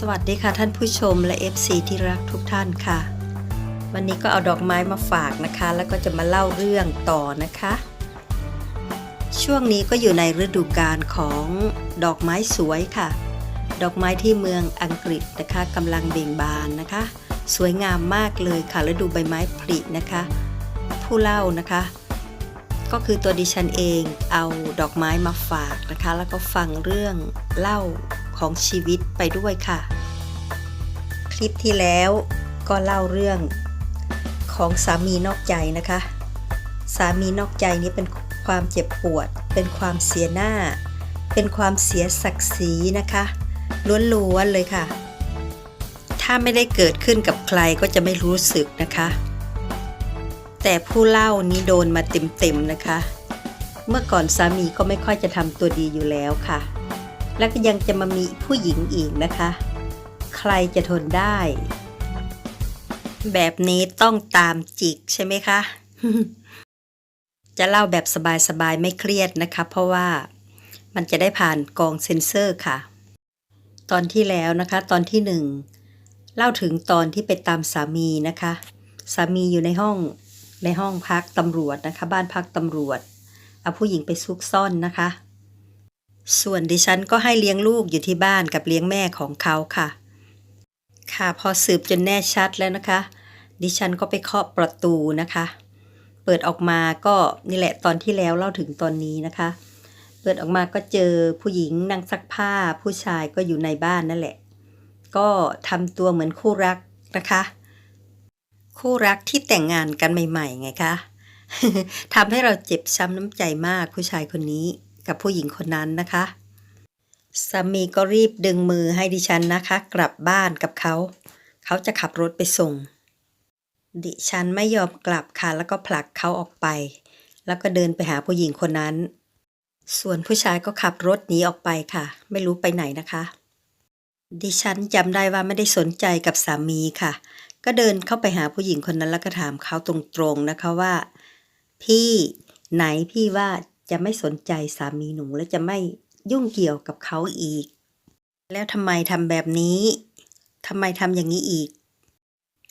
สวัสดีค่ะท่านผู้ชมและ FC ที่รักทุกท่านค่ะ วันนี้ก็เอาดอกไม้มาฝากนะคะ แล้วก็จะมาเล่าเรื่องต่อนะคะ ช่วงนี้ก็อยู่ในฤดูกาลของดอกไม้สวยค่ะ ดอกไม้ที่เมืองอังกฤษนะคะกำลังเบ่งบานนะคะ สวยงามมากเลยค่ะฤดูใบไม้ผลินะคะ ผู้เล่านะคะ ก็คือตัวดิฉันเองเอาดอกไม้มาฝากนะคะ แล้วก็ฟังเรื่องเล่า ของชีวิตไปด้วยค่ะ คลิปที่แล้วก็เล่าเรื่องของสามีนอกใจนะคะ สามีนอกใจนี้เป็นความเจ็บปวด เป็นความเสียหน้า เป็นความเสียศักดิ์ศรีนะคะล้วนๆเลยค่ะ ถ้าไม่ได้เกิดขึ้นกับใครก็จะไม่รู้สึกนะคะ แต่ผู้เล่านี้โดนมาเต็มๆนะคะ เมื่อก่อนสามีก็ไม่ค่อยจะทำตัวดีอยู่แล้วค่ะ แล้วก็ยังจะมามีผู้หญิงอีกนะคะ ใครจะทนได้ แบบนี้ต้องตามจิกใช่ไหมคะ จะเล่าแบบสบายๆไม่เครียดนะคะ เพราะว่ามันจะได้ผ่านกองเซ็นเซอร์ค่ะ ตอนที่แล้วนะคะ ตอนที่หนึ่งเล่าถึงตอนที่ไปตามสามีนะคะ สามีอยู่ในห้องในห้องพักตำรวจนะคะ บ้านพักตำรวจเอาผู้หญิงไปซุกซ่อนนะคะ ส่วนดิฉันก็ให้เลี้ยงลูกอยู่ที่บ้านกับเลี้ยงแม่ของเขาค่ะ ค่ะพอสืบจนแน่ชัดแล้วนะคะ ดิฉันก็ไปเคาะประตูนะคะ เปิดออกมาก็นี่แหละตอนที่แล้วเล่าถึงตอนนี้นะคะ เปิดออกมาก็เจอผู้หญิงนั่งซักผ้า ผู้ชายก็อยู่ในบ้านนั่นแหละ ก็ทำตัวเหมือนคู่รักนะคะ คู่รักที่แต่งงานกันใหม่ ๆ ไงคะทำให้เราเจ็บช้ำน้ำใจมากผู้ชายคนนี้ กับผู้หญิงคนนั้นนะคะสามีก็รีบดึงมือให้ดิฉันนะคะ กลับบ้านกับเขา เขาจะขับรถไปส่ง ดิฉันไม่ยอมกลับค่ะ แล้วก็ผลักเขาออกไป แล้วก็เดินไปหาผู้หญิงคนนั้น ส่วนผู้ชายก็ขับรถหนีออกไปค่ะ ไม่รู้ไปไหนนะคะ ดิฉันจำได้ว่าไม่ได้สนใจกับสามีค่ะ ก็เดินเข้าไปหาผู้หญิงคนนั้นแล้วก็ถามเขาตรงๆนะคะว่า พี่ไหนพี่ว่า จะไม่สนใจสามีหนูและจะไม่ยุ่งเกี่ยวกับเขาอีก แล้วทำไมทำแบบนี้ทำไมทำอย่างนี้อีก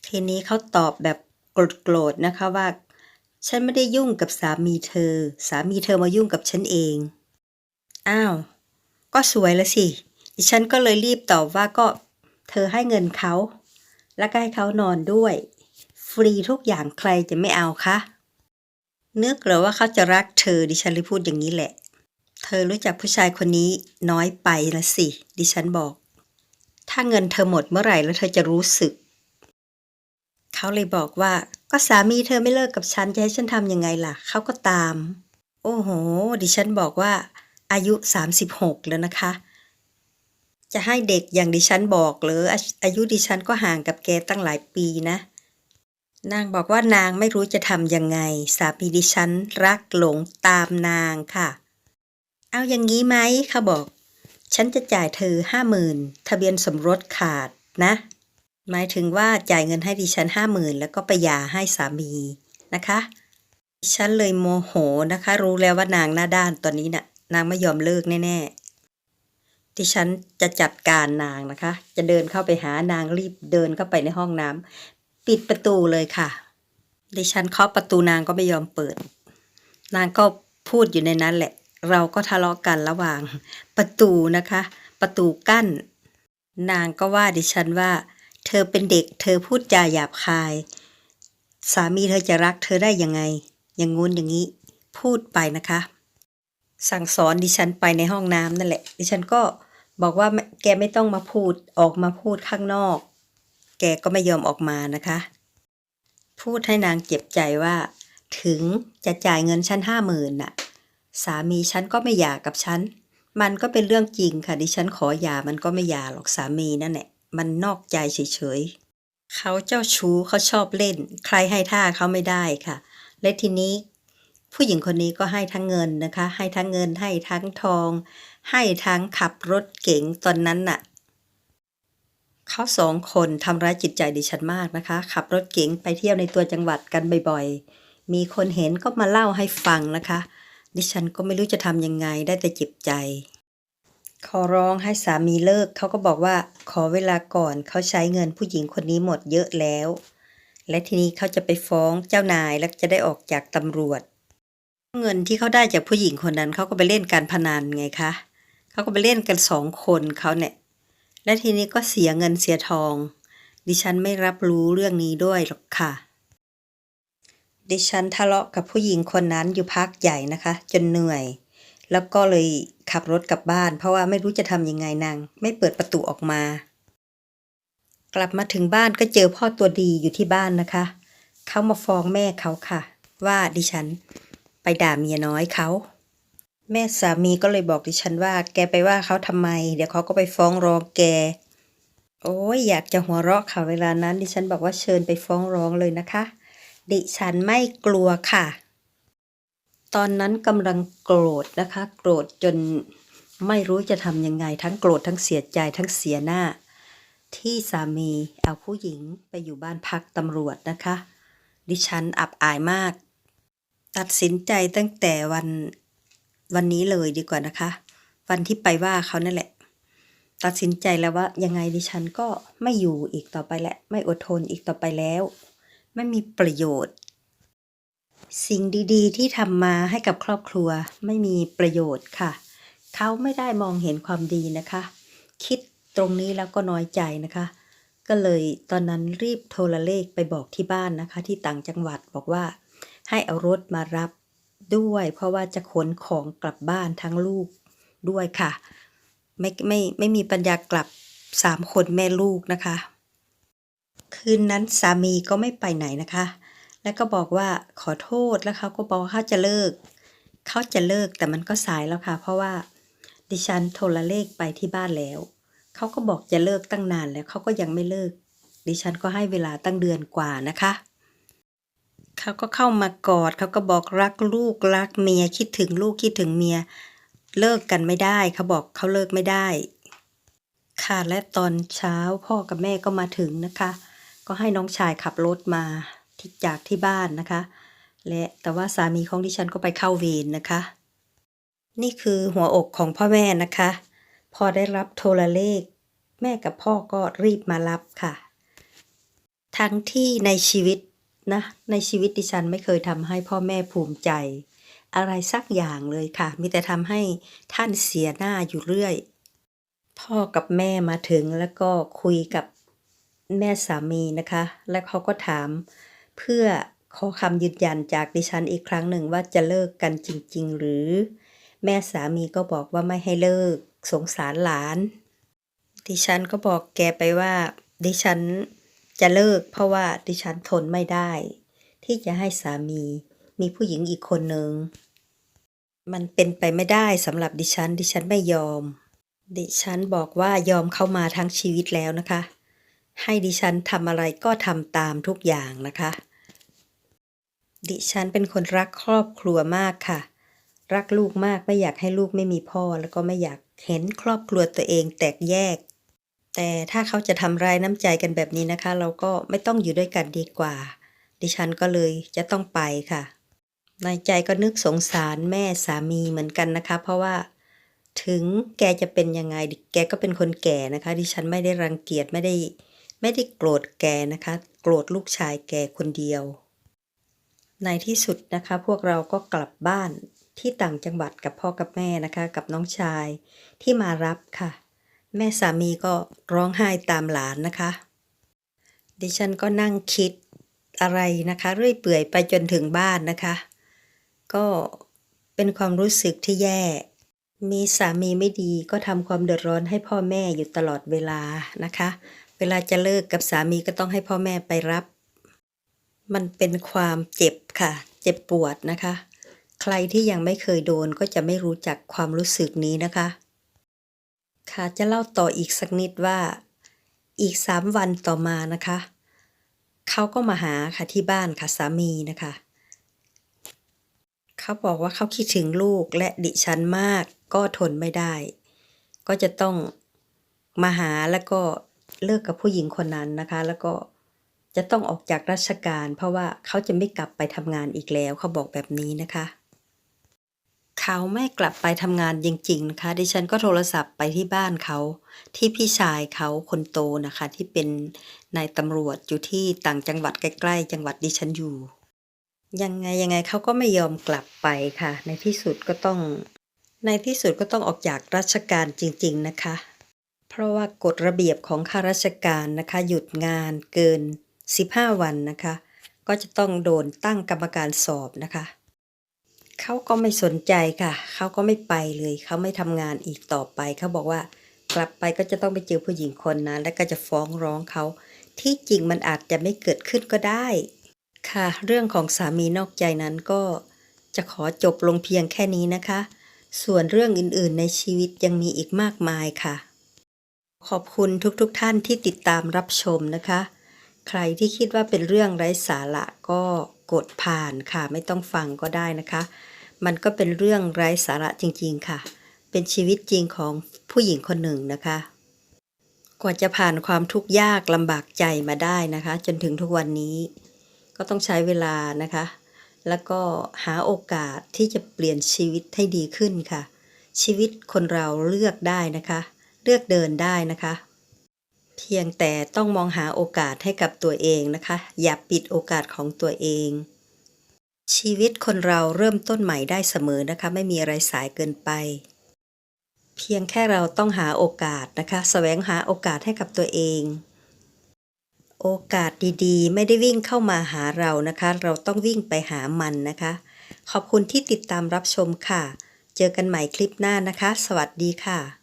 ทีนี้เขาตอบแบบโกรธๆนะคะว่า ฉันไม่ได้ยุ่งกับสามีเธอ สามีเธอมายุ่งกับฉันเอง อ้าว ก็สวยล้วสิดิฉันก็เลยรีบตอบว่าก็เธอให้เงินเขา แล้วก็ให้เขานอนด้วย ฟรีทุกอย่างใครจะไม่เอาคะ นึกเหรอว่าเขาจะรักเธอดิฉันเลยพูดอย่างนี้แหละ เธอรู้จักผู้ชายคนนี้น้อยไปละสิ ดิฉันบอก ถ้าเงินเธอหมดเมื่อไหร่แล้วเธอจะรู้สึก เขาเลยบอกว่าก็สามีเธอไม่เลิกกับฉันจะให้ฉันทำยังไงล่ะ เขาก็ตาม โอ้โห ดิฉันบอกว่า อายุ 36 แล้วนะคะ จะให้เด็กอย่างดิฉันบอกหรืออาอายุดิฉันก็ห่างกับแกตั้งหลายปีนะ นางบอกว่านางไม่รู้จะทำยังไง สามีดิฉันรักหลงตามนางค่ะ เอาอย่างนี้ไหมเขาบอก ฉันจะจ่ายเธอห้าหมื่นทะเบียนสมรสขาดนะ หมายถึงว่าจ่ายเงินให้ดิฉันห้าหมื่นแล้วก็ไปหย่าให้สามีนะคะดิฉันเลยโมโหนะคะ รู้แล้วว่านางหน้าด้านตอนนี้น่ะนางไม่ยอมเลิกแน่ๆดิฉันจะจัดการนางนะคะ จะเดินเข้าไปหานางรีบเดินเข้าไปในห้องน้ำ ปิดประตูเลยค่ะ ดิฉันเคาะประตูนางก็ไม่ยอมเปิด นางก็พูดอยู่ในนั้นแหละ เราก็ทะเลาะกันระหว่าง ประตูนะคะ ประตูกั้น นางก็ว่าดิฉันว่า เธอเป็นเด็ก เธอพูดจาหยาบคาย สามีเธอจะรักเธอได้ยังไง อย่างงู้นอย่างนี้ พูดไปนะคะ สั่งสอนดิฉันไปในห้องน้ำนั่นแหละ ดิฉันก็บอกว่าแกไม่ต้องมาพูดออกมาพูดข้างนอก แกก็ไม่ยอมออกมานะคะ พูดให้นางเจ็บใจว่า ถึงจะจ่ายเงินฉันห้าหมื่นน่ะ สามีฉันก็ไม่หย่ากับฉัน มันก็เป็นเรื่องจริงค่ะดิฉันขอหย่ามันก็ไม่หย่าหรอกสามีนั่นแหละมันนอกใจเฉยๆเขาเจ้าชู้เขาชอบเล่น ใครให้ท่าเขาไม่ได้ค่ะ และทีนี้ผู้หญิงคนนี้ก็ให้ทั้งเงินนะคะ ให้ทั้งเงินให้ทั้งทอง ให้ทั้งขับรถเก๋งตอนนั้นน่ะ เขาสองคนทำร้ายจิตใจดิฉันมากนะคะ ขับรถเก๋งไปเที่ยวในตัวจังหวัดกันบ่อยๆ มีคนเห็นก็มาเล่าให้ฟังนะคะ ดิฉันก็ไม่รู้จะทำยังไงได้แต่เจ็บใจ ขอร้องให้สามีเลิกเขาก็บอกว่าขอเวลาก่อนเขาใช้เงินผู้หญิงคนนี้หมดเยอะแล้ว และทีนี้เขาจะไปฟ้องเจ้านายแล้วจะได้ออกจากตำรวจ เงินที่เขาได้จากผู้หญิงคนนั้นเขาก็ไปเล่นการพนันไงคะเขาก็ไปเล่นกันสองคนเขาเนี่ย และทีนี้ก็เสียเงินเสียทอง ดิฉันไม่รับรู้เรื่องนี้ด้วยหรอกค่ะ ดิฉันทะเลาะกับผู้หญิงคนนั้นอยู่พักใหญ่นะคะ จนเหนื่อย แล้วก็เลยขับรถกลับบ้าน เพราะว่าไม่รู้จะทำยังไงนางไม่เปิดประตูออกมา กลับมาถึงบ้านก็เจอพ่อตัวดีอยู่ที่บ้านนะคะ เขามาฟ้องแม่เขาค่ะ ว่าดิฉันไปด่าเมียน้อยเขา แม่สามีก็เลยบอกดิฉันว่า แกไปว่าเขาทำไม เดี๋ยวเขาก็ไปฟ้องร้องแก โอ้ยอยากจะหัวเราะค่ะเวลานั้น ดิฉันบอกว่าเชิญไปฟ้องร้องเลยนะคะ ดิฉันไม่กลัวค่ะ ตอนนั้นกำลังโกรธนะคะ โกรธจนไม่รู้จะทำยังไง ทั้งโกรธทั้งเสียใจทั้งเสียหน้า ที่สามีเอาผู้หญิงไปอยู่บ้านพักตำรวจนะคะ ดิฉันอับอายมาก ตัดสินใจตั้งแต่วัน วันนี้เลยดีกว่านะคะ วันที่ไปว่าเขานั่นแหละ ตัดสินใจแล้วว่ายังไงดิฉันก็ไม่อยู่อีกต่อไปแล้วไม่อดทนอีกต่อไปแล้ว ไม่มีประโยชน์ สิ่งดี ๆ ที่ทำมาให้กับครอบครัวไม่มีประโยชน์ค่ะ เขาไม่ได้มองเห็นความดีนะคะ คิดตรงนี้แล้วก็น้อยใจนะคะ ก็เลยตอนนั้นรีบโทรเลขไปบอกที่บ้านนะคะ ที่ต่างจังหวัดบอกว่า ให้เอารถมารับ ด้วย เพราะว่าจะขนของกลับบ้านทั้งลูกด้วยค่ะ ไม่ไม่ไม่มีปัญญากลับสามคนแม่ลูกนะคะ คืนนั้นสามีก็ไม่ไปไหนนะคะ แล้วก็บอกว่าขอโทษแล้วเขาก็บอกเขาจะเลิก เขาจะเลิกแต่มันก็สายแล้วค่ะ เพราะว่าดิฉันโทรเลขไปที่บ้านแล้วเขาก็บอกจะเลิกตั้งนานแล้วเขาก็ยังไม่เลิก ดิฉันก็ให้เวลาตั้งเดือนกว่านะคะ เขาก็เข้ามากอดเขาก็บอกรักลูกรักเมียคิดถึงลูกคิดถึงเมีย เลิกกันไม่ได้เขาบอกเขาเลิกไม่ได้ ค่ะและตอนเช้าพ่อกับแม่ก็มาถึงนะคะ ก็ให้น้องชายขับรถมาที่จากที่บ้านนะคะ และแต่ว่าสามีของดิฉันก็ไปเข้าเวรนะคะ นี่คือหัวอกของพ่อแม่นะคะ พอได้รับโทรเลข แม่กับพ่อก็รีบมารับค่ะ ทั้งที่ในชีวิต นะในชีวิตดิฉันไม่เคยทำให้พ่อแม่ภูมิใจ อะไรสักอย่างเลยค่ะ มีแต่ทำให้ท่านเสียหน้าอยู่เรื่อย พ่อกับแม่มาถึงแล้วก็คุยกับแม่สามีนะคะ และเขาก็ถามเพื่อขอคำยืนยันจากดิฉันอีกครั้งหนึ่งว่าจะเลิกกันจริง ๆ หรือ แม่สามีก็บอกว่าไม่ให้เลิกสงสารหลาน ดิฉันก็บอกแกไปว่า ดิฉัน จะเลิกเพราะว่าดิฉันทนไม่ได้ ที่จะให้สามีมีผู้หญิงอีกคนหนึ่งมันเป็นไปไม่ได้สำหรับดิฉัน ดิฉันไม่ยอม ดิฉันบอกว่ายอมเข้ามาทั้งชีวิตแล้วนะคะ ให้ดิฉันทำอะไรก็ทำตามทุกอย่างนะคะ ดิฉันเป็นคนรักครอบครัวมากค่ะ รักลูกมากไม่อยากให้ลูกไม่มีพ่อ แล้วก็ไม่อยากเห็นครอบครัวตัวเองแตกแยก แต่ถ้าเขาจะทำร้ายน้ำใจกันแบบนี้นะคะ เราก็ไม่ต้องอยู่ด้วยกันดีกว่า ดิฉันก็เลยจะต้องไปค่ะ ในใจก็นึกสงสารแม่สามีเหมือนกันนะคะ เพราะว่าถึงแกจะเป็นยังไง แกก็เป็นคนแก่นะคะ ดิฉันไม่ได้รังเกียจไม่ได้ไม่ได้โกรธแกนะคะ โกรธลูกชายแกคนเดียว ในที่สุดนะคะ พวกเราก็กลับบ้านที่ต่างจังหวัดกับพ่อกับแม่นะคะ กับน้องชายที่มารับค่ะ แม่สามีก็ร้องไห้ตามหลานนะคะ ดิฉันก็นั่งคิดอะไรนะคะ เรื่อยเปื่อยไปจนถึงบ้านนะคะ ก็เป็นความรู้สึกที่แย่ มีสามีไม่ดีก็ทำความเดือดร้อนให้พ่อแม่อยู่ตลอดเวลานะคะ เวลาจะเลิกกับสามีก็ต้องให้พ่อแม่ไปรับ มันเป็นความเจ็บค่ะ เจ็บปวดนะคะ ใครที่ยังไม่เคยโดนก็จะไม่รู้จักความรู้สึกนี้นะคะ ค่ะจะเล่าต่ออีกสักนิดว่าอีกสามวันต่อมานะคะ เขาก็มาหาค่ะที่บ้านค่ะสามีนะคะ เขาบอกว่าเขาคิดถึงลูกและดิฉันมากก็ทนไม่ได้ ก็จะต้องมาหาแล้วก็เลิกกับผู้หญิงคนนั้นนะคะ แล้วก็จะต้องออกจากราชการ เพราะว่าเขาจะไม่กลับไปทำงานอีกแล้วเขาบอกแบบนี้นะคะ เขาไม่กลับไปทำงานจริงๆนะคะ ดิฉันก็โทรศัพท์ไปที่บ้านเขา ที่พี่ชายเขาคนโตนะคะ ที่เป็นนายตำรวจอยู่ที่ต่างจังหวัดใกล้ๆ จังหวัดดิฉันอยู่ ยังไงยังไงเขาก็ไม่ยอมกลับไปค่ะ ในที่สุดก็ต้อง ในที่สุดก็ต้องออกจากราชการจริง ๆนะคะ เพราะว่ากฎระเบียบของข้าราชการนะคะ หยุดงานเกิน 15 วันนะคะ ก็จะต้องโดนตั้งกรรมการสอบนะคะ เขาก็ไม่สนใจค่ะ เขาก็ไม่ไปเลย เขาไม่ทำงานอีกต่อไป เขาบอกว่ากลับไปก็จะต้องไปเจอผู้หญิงคนนั้น และก็จะฟ้องร้องเขา ที่จริงมันอาจจะไม่เกิดขึ้นก็ได้ ค่ะ เรื่องของสามีนอกใจนั้นก็จะขอจบลงเพียงแค่นี้นะคะ ส่วนเรื่องอื่นๆ ในชีวิตยังมีอีกมากมายค่ะ ขอบคุณทุกๆทท่านที่ติดตามรับชมนะคะ ใครที่คิดว่าเป็นเรื่องไร้สาระก็ กดผ่านค่ะ ไม่ต้องฟังก็ได้นะคะ มันก็เป็นเรื่องไร้สาระจริงๆค่ะ เป็นชีวิตจริงของผู้หญิงคนหนึ่งนะคะ กว่าจะผ่านความทุกข์ยากลำบากใจมาได้นะคะ จนถึงทุกวันนี้ ก็ต้องใช้เวลานะคะ แล้วก็หาโอกาสที่จะเปลี่ยนชีวิตให้ดีขึ้นค่ะ ชีวิตคนเราเลือกได้นะคะ เลือกเดินได้นะคะ เพียงแต่ต้องมองหาโอกาสให้กับตัวเองนะคะ อย่าปิดโอกาสของตัวเอง ชีวิตคนเราเริ่มต้นใหม่ได้เสมอนะคะ ไม่มีอะไรสายเกินไป เพียงแค่เราต้องหาโอกาสนะคะแสวงหาโอกาสให้กับตัวเอง โอกาสดีๆ ไม่ได้วิ่งเข้ามาหาเรานะคะ เราต้องวิ่งไปหามันนะคะ ขอบคุณที่ติดตามรับชมค่ะ เจอกันใหม่คลิปหน้านะคะ สวัสดีค่ะ